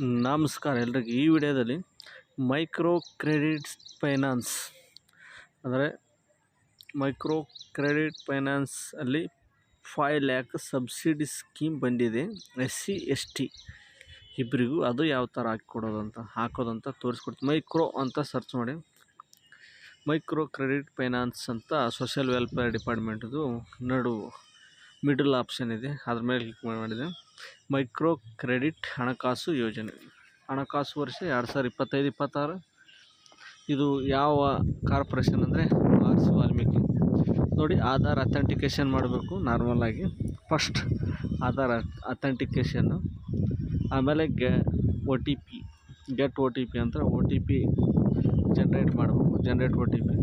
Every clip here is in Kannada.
ನಮಸ್ಕಾರ ಎಲ್ರಿಗೂ. ಈ ವಿಡಿಯೋದಲ್ಲಿ ಮೈಕ್ರೋ ಕ್ರೆಡಿಟ್ ಫೈನಾನ್ಸ್, ಅಂದರೆ ಮೈಕ್ರೋ ಕ್ರೆಡಿಟ್ ಫೈನಾನ್ಸ್ ಅಲ್ಲಿ ಫೈವ್ ಲ್ಯಾಕ್ ಸಬ್ಸಿಡಿ ಸ್ಕೀಮ್ ಬಂದಿದೆ. ಎಸ್ ಸಿ, ಎಸ್ ಟಿ ಇಬ್ಬರಿಗೂ ಅದು ಯಾವ ಥರ ಹಾಕಿಕೊಡೋದಂತ ಅಂತ, ಹಾಕೋದು ಅಂತ ತೋರಿಸ್ಕೊಡ್ತೀನಿ. ಮೈಕ್ರೋ ಅಂತ ಸರ್ಚ್ ಮಾಡಿ. ಮೈಕ್ರೋ ಕ್ರೆಡಿಟ್ ಫೈನಾನ್ಸ್ ಅಂತ ಸೋಷಿಯಲ್ ವೆಲ್ಫೇರ್ ಡಿಪಾರ್ಟ್ಮೆಂಟ್ದು ನಡು ಮಿಡಲ್ ಆಪ್ಷನ್ ಇದೆ. ಅದ್ರ ಮೇಲೆ ಕ್ಲಿಕ್ ಮಾಡಿದೆ. ಮೈಕ್ರೋ ಕ್ರೆಡಿಟ್ ಹಣಕಾಸು ಯೋಜನೆ. ಹಣಕಾಸು ವರ್ಷ ಎರಡು ಸಾವಿರ ಇಪ್ಪತ್ತೈದು, ಇಪ್ಪತ್ತಾರು. ಇದು ಯಾವ ಕಾರ್ಪೊರೇಷನ್ ಅಂದರೆ ಆರ್ಸ್ ವಾಲ್ಮೀಕಿ. ನೋಡಿ, ಆಧಾರ್ ಅಥೆಂಟಿಕೇಷನ್ ಮಾಡಬೇಕು ನಾರ್ಮಲಾಗಿ ಫಸ್ಟ್ ಆಧಾರ್ ಅಥೆಂಟಿಕೇಷನ್ನು ಆಮೇಲೆ ಗೆ O T P get O T P ಅಂತ ಒ ಟಿ ಪಿ ಜನ್ರೇಟ್ ಮಾಡಬೇಕು. Generate O T P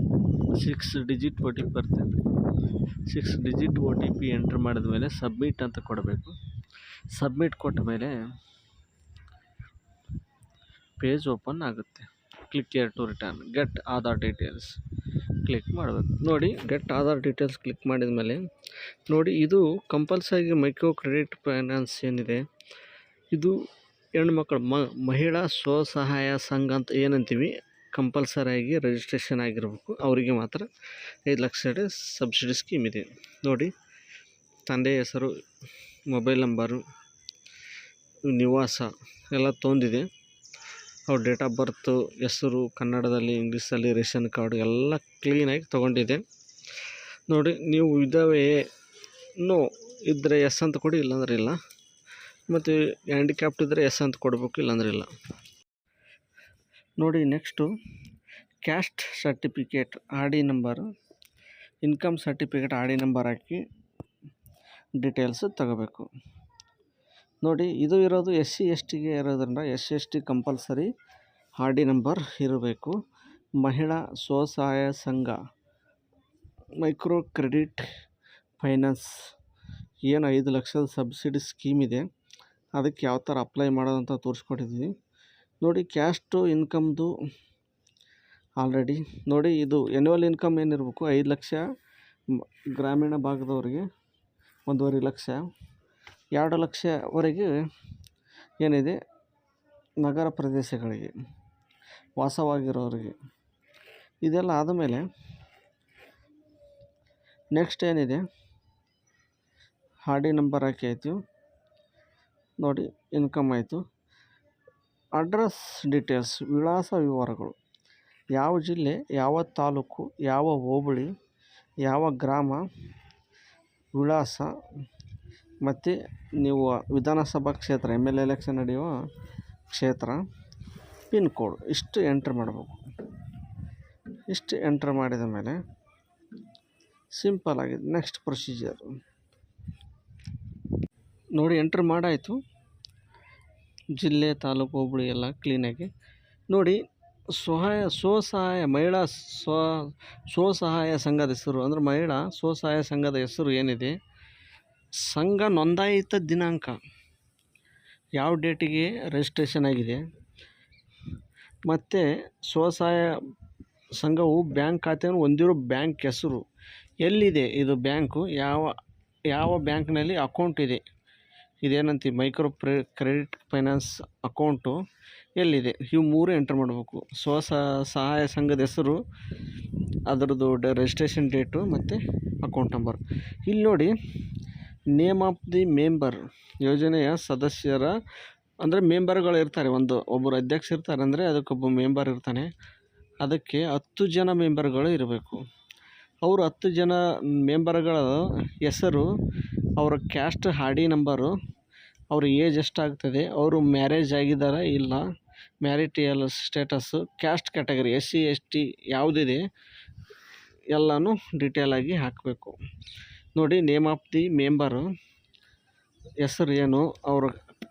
six digit O T P ಬರುತ್ತೆ six digit O T P enter ಮಾಡಿದ ಮೇಲೆ ಸಬ್ಮಿಟ್ ಅಂತ ಕೊಡಬೇಕು. ಸಬ್ಮಿಟ್ ಕೊಟ್ಟ ಮೇಲೆ ಪೇಜ್ ಓಪನ್ ಆಗುತ್ತೆ. Click air to return get Aadhaar details click ಮಾಡಬೇಕು. ನೋಡಿ ಗೆಟ್ ಆಧಾರ್ ಡೀಟೇಲ್ಸ್ ಕ್ಲಿಕ್ ಮಾಡಿದ ಮೇಲೆ ನೋಡಿ, ಇದು ಕಂಪಲ್ಸರಿ ಮೈಕ್ರೋ ಕ್ರೆಡಿಟ್ ಫೈನಾನ್ಸ್ ಏನಿದೆ? ಇದು ಹೆಣ್ಮಕ್ಳು ಮಹಿಳಾ ಸ್ವಸಹಾಯ ಸಂಘ ಅಂತ ಏನಂತೀವಿ? ಕಂಪಲ್ಸರಿಯಾಗಿ ರಿಜಿಸ್ಟ್ರೇಷನ್ ಆಗಿರಬೇಕು. ಅವರಿಗೆ ಮಾತ್ರ ಐದು ಲಕ್ಷ ಸಬ್ಸಿಡಿ ಸ್ಕೀಮ್ ಇದೆ. ನೋಡಿ, ತಂದೆ ಹೆಸರು ಮೊಬೈಲ್ ನಂಬರು ನಿವಾಸ ಎಲ್ಲ ತೊಂದಿದೆ. ಅವ್ರ ಡೇಟ್ ಆಫ್ ಬರ್ತು ಹೆಸರು, ಕನ್ನಡದಲ್ಲಿ, ಇಂಗ್ಲೀಷಲ್ಲಿ, ರೇಷನ್ ಕಾರ್ಡು ಎಲ್ಲ ಕ್ಲೀನಾಗಿ ತೊಗೊಂಡಿದೆ. ನೋಡಿ, ನೀವು ಇದ್ದಾವೆ ನೋ ಇದ್ದರೆ ಎಸ್ ಅಂತ ಕೊಡಿ, ಇಲ್ಲಾಂದ್ರೆ ಇಲ್ಲ. ಮತ್ತು ಹ್ಯಾಂಡಿಕ್ಯಾಪ್ಟ್ ಇದ್ದರೆ ಎಸ್ ಅಂತ ಕೊಡಬೇಕು, ಇಲ್ಲಾಂದ್ರೆ ಇಲ್ಲ. ನೋಡಿ, next caste certificate R D number, income certificate R D number ಹಾಕಿ ಡೀಟೇಲ್ಸು ತಗೋಬೇಕು. ನೋಡಿ, ಇದು ಇರೋದು ಎಸ್ ಸಿ ಎಸ್ ಟಿಗೆ ಇರೋದ್ರಿಂದ S C S T compulsory R D number ಇರಬೇಕು. ಮಹಿಳಾ ಸ್ವಸಹಾಯ ಸಂಘ, ಮೈಕ್ರೋ ಕ್ರೆಡಿಟ್ ಫೈನಾನ್ಸ್ ಏನು ಐದು ಲಕ್ಷದ ಸಬ್ಸಿಡಿ ಸ್ಕೀಮ್ ಇದೆ, ಅದಕ್ಕೆ ಯಾವ ಥರ ಅಪ್ಲೈ ಮಾಡೋದಂತ ತೋರಿಸ್ಕೊಟ್ಟಿದ್ದೀವಿ ನೋಡಿ ಕ್ಯಾಸ್ಟು ಇನ್ಕಮ್ದು ಆಲ್ರೆಡಿ ನೋಡಿ ಇದು ಎನ್ಯುವಲ್ ಇನ್ಕಮ್ ಏನಿರಬೇಕು ಐದು ಲಕ್ಷ ಗ್ರಾಮೀಣ ಭಾಗದವರಿಗೆ ಒಂದೂವರೆ ಲಕ್ಷ. ಎರಡು ಲಕ್ಷವರೆಗೆ ಏನಿದೆ? ನಗರ ಪ್ರದೇಶಗಳಿಗೆ ವಾಸವಾಗಿರೋರಿಗೆ. ಇದೆಲ್ಲ ಆದಮೇಲೆ ನೆಕ್ಸ್ಟ್ ಏನಿದೆ? ಹಾಡಿ ನಂಬರ್ ಹಾಕಿ ಆಯಿತು. ನೋಡಿ ಇನ್ಕಮ್ ಆಯಿತು. ಅಡ್ರೆಸ್ ಡಿಟೇಲ್ಸ್, ವಿಳಾಸ ವಿವರಗಳು. ಯಾವ ಜಿಲ್ಲೆ, ಯಾವ ತಾಲೂಕು, ಯಾವ ಹೋಬಳಿ, ಯಾವ ಗ್ರಾಮ, ವಿಳಾಸ ಮತ್ತು ನೀವು ವಿಧಾನಸಭಾ ಕ್ಷೇತ್ರ ಎಂ ಎಲ್ ಎಲೆಕ್ಷನ್ ನಡೆಯುವ ಕ್ಷೇತ್ರ, ಪಿನ್ ಕೋಡ್ ಇಷ್ಟು ಎಂಟ್ರ್ ಮಾಡಬೇಕು. ಇಷ್ಟು ಎಂಟ್ರ್ ಮಾಡಿದ ಮೇಲೆ ಸಿಂಪಲ್ ಆಗಿದೆ ನೆಕ್ಸ್ಟ್ ಪ್ರೊಸೀಜರ್. ನೋಡಿ, ಎಂಟ್ರ್ ಮಾಡಾಯಿತು. ಜಿಲ್ಲೆ, ತಾಲೂಕು, ಹೋಬಳಿ ಎಲ್ಲ ಕ್ಲೀನಾಗಿ ನೋಡಿ ಸ್ವಹಾಯ ಸ್ವಸಹಾಯ ಮಹಿಳಾ ಸ್ವ, ಸ್ವಸಹಾಯ ಸಂಘದ ಹೆಸರು ಅಂದರೆ ಮಹಿಳಾ ಸ್ವಸಹಾಯ ಸಂಘದ ಹೆಸರು ಏನಿದೆ? ಸಂಘ ನೋಂದಾಯಿತ ದಿನಾಂಕ. ಯಾವ ಡೇಟಿಗೆ ರಿಜಿಸ್ಟ್ರೇಷನ್ ಆಗಿದೆ? ಮತ್ತು ಸ್ವಸಹಾಯ ಸಂಘವು ಬ್ಯಾಂಕ್ ಖಾತೆಯನ್ನು ಹೊಂದಿರೋ ಬ್ಯಾಂಕ್ ಹೆಸರು ಎಲ್ಲಿದೆ? ಇದು ಬ್ಯಾಂಕು ಯಾವ ಯಾವ ಬ್ಯಾಂಕ್ನಲ್ಲಿ ಅಕೌಂಟ್ ಇದೆ? ಇದೇನಂತೀವಿ ಮೈಕ್ರೋ ಪ್ರೇ, ಕ್ರೆಡಿಟ್ ಫೈನಾನ್ಸ್ ಅಕೌಂಟು ಎಲ್ಲಿದೆ? ಇವು ಮೂರು ಎಂಟ್ರ್ ಮಾಡಬೇಕು. ಸ್ವ ಸಹಾಯ ಸಂಘದ ಹೆಸರು, ಅದರದ್ದು ಡ ರಿಜಿಸ್ಟ್ರೇಷನ್ ಡೇಟು ಮತ್ತು ಅಕೌಂಟ್ ನಂಬರ್ ಇಲ್ಲಿ ನೋಡಿ ನೇಮ್ ಆಫ್ ದಿ ಮೆಂಬರ್ ಯೋಜನೆಯ ಸದಸ್ಯರ, ಅಂದರೆ ಮೆಂಬರ್ಗಳು ಇರ್ತಾರೆ, ಒಂದು, ಒಬ್ಬರು ಅಧ್ಯಕ್ಷ ಇರ್ತಾರೆ, ಅಂದರೆ ಅದಕ್ಕೊಬ್ಬ ಮೆಂಬರ್ ಇರ್ತಾನೆ. ಅದಕ್ಕೆ ಹತ್ತು ಜನ ಮೆಂಬರ್ಗಳು ಇರಬೇಕು. ಅವರು ಹತ್ತು ಜನ ಮೆಂಬರ್ಗಳ ಹೆಸರು ಅವರ ಕ್ಯಾಸ್ಟ್ ಹಾಡಿ ನಂಬರು ಅವ್ರ ಏಜ್ ಎಷ್ಟಾಗ್ತದೆ, ಅವರು ಮ್ಯಾರೇಜ್ ಆಗಿದ್ದಾರಾ ಇಲ್ಲ marital status caste category S C S T ಯಾವುದಿದೆ, ಎಲ್ಲನೂ ಆಗಿ ಹಾಕಬೇಕು. ನೋಡಿ ನೇಮ್ ಆಫ್ ದಿ ಮೆಂಬರು ಹೆಸರು ಏನು, ಅವ್ರ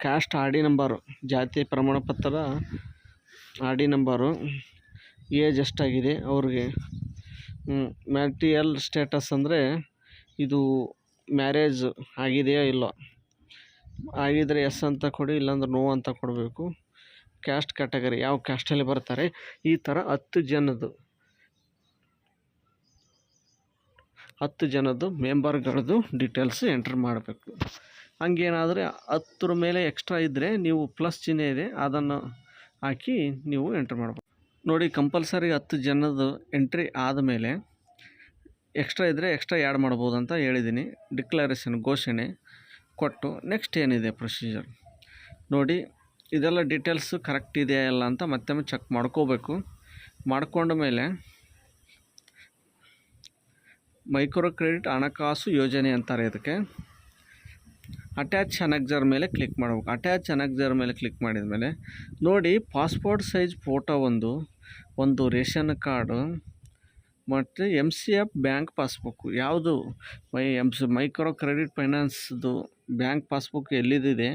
ಕ್ಯಾಸ್ಟ್ ಆರ್ ಡಿ ನಂಬರು ಜಾತಿ ಪ್ರಮಾಣ ಪತ್ರ ಆರ್ ಡಿ ನಂಬರು ಏಜ್ ಎಷ್ಟಾಗಿದೆ, ಅವ್ರಿಗೆ ಮ್ಯಾರಿಟಿಯಲ್ ಸ್ಟೇಟಸ್ ಅಂದರೆ ಇದು ಮ್ಯಾರೇಜ್ ಆಗಿದೆಯೋ ಇಲ್ಲೋ? ಆಗಿದ್ದರೆ ಎಸ್ ಅಂತ ಕೊಡಿ, ಇಲ್ಲಾಂದ್ರೆ ನೋ ಅಂತ ಕೊಡಬೇಕು. ಕ್ಯಾಸ್ಟ್ ಕ್ಯಾಟಗರಿ ಯಾವ ಕ್ಯಾಸ್ಟಲ್ಲಿ ಬರ್ತಾರೆ? ಈ ಥರ ಹತ್ತು ಜನದ್ದು. ಹತ್ತು ಜನದ್ದು ಮೆಂಬರ್ಗಳದ್ದು ಡೀಟೇಲ್ಸ್ ಎಂಟ್ರ್ ಮಾಡಬೇಕು. ಹಂಗೇನಾದರೆ ಹತ್ತರ ಮೇಲೆ ಎಕ್ಸ್ಟ್ರಾ ಇದ್ದರೆ ನೀವು ಪ್ಲಸ್ ಚಿಹ್ನೆ ಇದೆ, ಅದನ್ನು ಹಾಕಿ ನೀವು ಎಂಟ್ರ್ ಮಾಡ್ಬೋದು. ನೋಡಿ ಕಂಪಲ್ಸರಿ ಹತ್ತು ಜನದ್ದು ಎಂಟ್ರಿ ಆದಮೇಲೆ ಎಕ್ಸ್ಟ್ರಾ ಇದ್ದರೆ ಎಕ್ಸ್ಟ್ರಾ ಆ್ಯಡ್ ಮಾಡ್ಬೋದು ಅಂತ ಹೇಳಿದ್ದೀನಿ. ಡಿಕ್ಲರೇಷನ್ ಘೋಷಣೆ ಕೊಟ್ಟು ನೆಕ್ಸ್ಟ್ ಏನಿದೆ ಪ್ರೊಸೀಜರ್? ನೋಡಿ, ಇದೆಲ್ಲ ಡೀಟೇಲ್ಸು ಕರೆಕ್ಟ್ ಇದೆಯಾ ಇಲ್ಲ ಅಂತ ಮತ್ತೊಮ್ಮೆ ಚೆಕ್ ಮಾಡ್ಕೋಬೇಕು. ಮಾಡ್ಕೊಂಡ ಮೇಲೆ ಮೈಕ್ರೋ ಕ್ರೆಡಿಟ್ ಹಣಕಾಸು ಯೋಜನೆ ಅಂತಾರೆ ಇದಕ್ಕೆ. ಅಟ್ಯಾಚ್ ಅನಗ್ಜರ್ ಮೇಲೆ ಕ್ಲಿಕ್ ಮಾಡಬೇಕು. ಅಟ್ಯಾಚ್ ಅನಗ್ಜರ್ ಮೇಲೆ ಕ್ಲಿಕ್ ಮಾಡಿದ ಮೇಲೆ ನೋಡಿ, ಪಾಸ್ಪೋರ್ಟ್ ಸೈಜ್ ಫೋಟೋ ಒಂದು ಒಂದು ರೇಷನ್ ಕಾರ್ಡು ಮತ್ತು M C F bank passbook ಯಾವುದು? My M C micro credit ಫೈನಾನ್ಸ್ದು bank passbook ಎಲ್ಲಿದಿದೆ?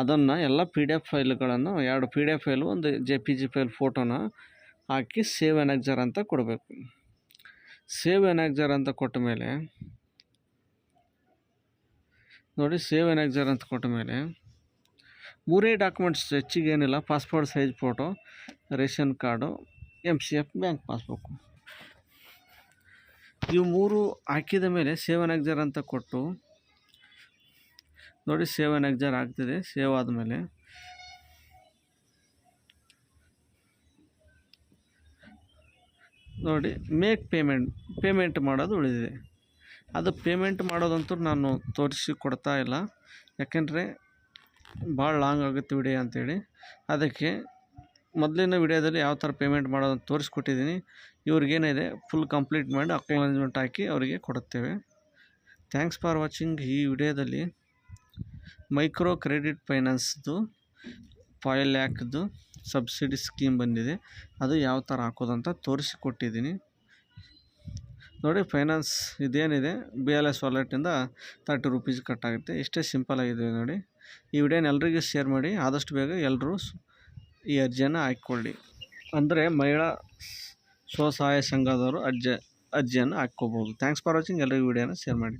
ಅದನ್ನು ಎಲ್ಲ ಪಿ ಡಿ ಎಫ್ ಫೈಲ್ಗಳನ್ನು ಎರಡು ಪಿ ಡಿ ಎಫ್ ಫೈಲು ಒಂದು ಜೆ ಪಿ ಜಿ ಫೈಲ್ ಫೋಟೋನ ಹಾಕಿ ಸೇವ್ ಅನೆಕ್ಸರ್ ಅಂತ ಕೊಡಬೇಕು. ಸೇವ್ ಎನಾಗ್ಜರ್ ಅಂತ ಕೊಟ್ಟ ಮೇಲೆ, ನೋಡಿ ಸೇವ್ ಎನಾಗ್ಜರ್ ಅಂತ ಕೊಟ್ಟ ಮೇಲೆ, ಮೂರೇ ಡಾಕ್ಯುಮೆಂಟ್ಸ್ ಹೆಚ್ಚಿಗೆ ಏನಿಲ್ಲ passport size photo ration card M C F bank passbook ಇವು ಮೂರು ಹಾಕಿದ ಮೇಲೆ ಸೇವನ್ ಎಕ್ಸರ್ ಅಂತ ಕೊಟ್ಟು ನೋಡಿ ಸೇವನ್ ಎಕ್ಸರ್ ಆಗ್ತಿದೆ, ಸೇವ್ ಆದಮೇಲೆ ನೋಡಿ ಮೇಕ್ ಪೇಮೆಂಟ್ ಪೇಮೆಂಟ್ ಮಾಡೋದು ಉಳಿದಿದೆ. ಅದು ಪೇಮೆಂಟ್ ಮಾಡೋದಂತೂ ನಾನು ತೋರಿಸಿ ಕೊಡ್ತಾ ಇಲ್ಲ. ಯಾಕೆಂದರೆ ಭಾಳ ಲಾಂಗ್ ಆಗುತ್ತೆ ವಿಡಿಯೋ ಅಂತೇಳಿ. ಅದಕ್ಕೆ ಮೊದಲಿನ ವಿಡಿಯೋದಲ್ಲಿ ಯಾವ ಥರ ಪೇಮೆಂಟ್ ಮಾಡೋದು ತೋರಿಸ್ಕೊಟ್ಟಿದ್ದೀನಿ. ಇವ್ರಿಗೇನಿದೆ ಫುಲ್ ಕಂಪ್ಲೀಟ್ ಮಾಡಿ ಅಕ್ನಾಲಜ್ಮೆಂಟ್ ಹಾಕಿ ಅವರಿಗೆ ಕೊಡುತ್ತೇವೆ. ಥ್ಯಾಂಕ್ಸ್ ಫಾರ್ ವಾಚಿಂಗ್ ಈ ವಿಡಿಯೋದಲ್ಲಿ. ಮೈಕ್ರೋ ಕ್ರೆಡಿಟ್ ಫೈನಾನ್ಸ್ದು ಫೈವ್ ಲ್ಯಾಕ್ದು ಸಬ್ಸಿಡಿ ಸ್ಕೀಮ್ ಬಂದಿದೆ. ಅದು ಯಾವ ಥರ ಹಾಕೋದಂತ ತೋರಿಸಿಕೊಟ್ಟಿದ್ದೀನಿ. ನೋಡಿ ಫೈನಾನ್ಸ್ ಇದೇನಿದೆ ಬಿ ಎಲ್ ಎಸ್ ವಾಲೆಟಿಂದ ತರ್ಟಿ ರುಪೀಸ್ ಕಟ್ಟಾಗುತ್ತೆ ಇಷ್ಟೇ ಸಿಂಪಲ್ ಆಗಿದೆ ನೋಡಿ. ಈ ವಿಡಿಯೋನ ಎಲ್ರಿಗೂ ಶೇರ್ ಮಾಡಿ, ಆದಷ್ಟು ಬೇಗ ಎಲ್ಲರೂ ಈ ಅರ್ಜಿಯನ್ನು ಹಾಕ್ಕೊಳ್ಳಿ. ಅಂದರೆ ಮಹಿಳಾ ಸ್ವಸಹಾಯ ಸಂಘದವರು ಅರ್ಜಿ, ಅರ್ಜಿಯನ್ನು ಹಾಕ್ಕೋಬೋದು. ಥ್ಯಾಂಕ್ಸ್ ಫಾರ್ ವಾಚಿಂಗ್ ಎಲ್ಲರಿಗೂ ವಿಡಿಯೋನ ಶೇರ್ ಮಾಡಿ.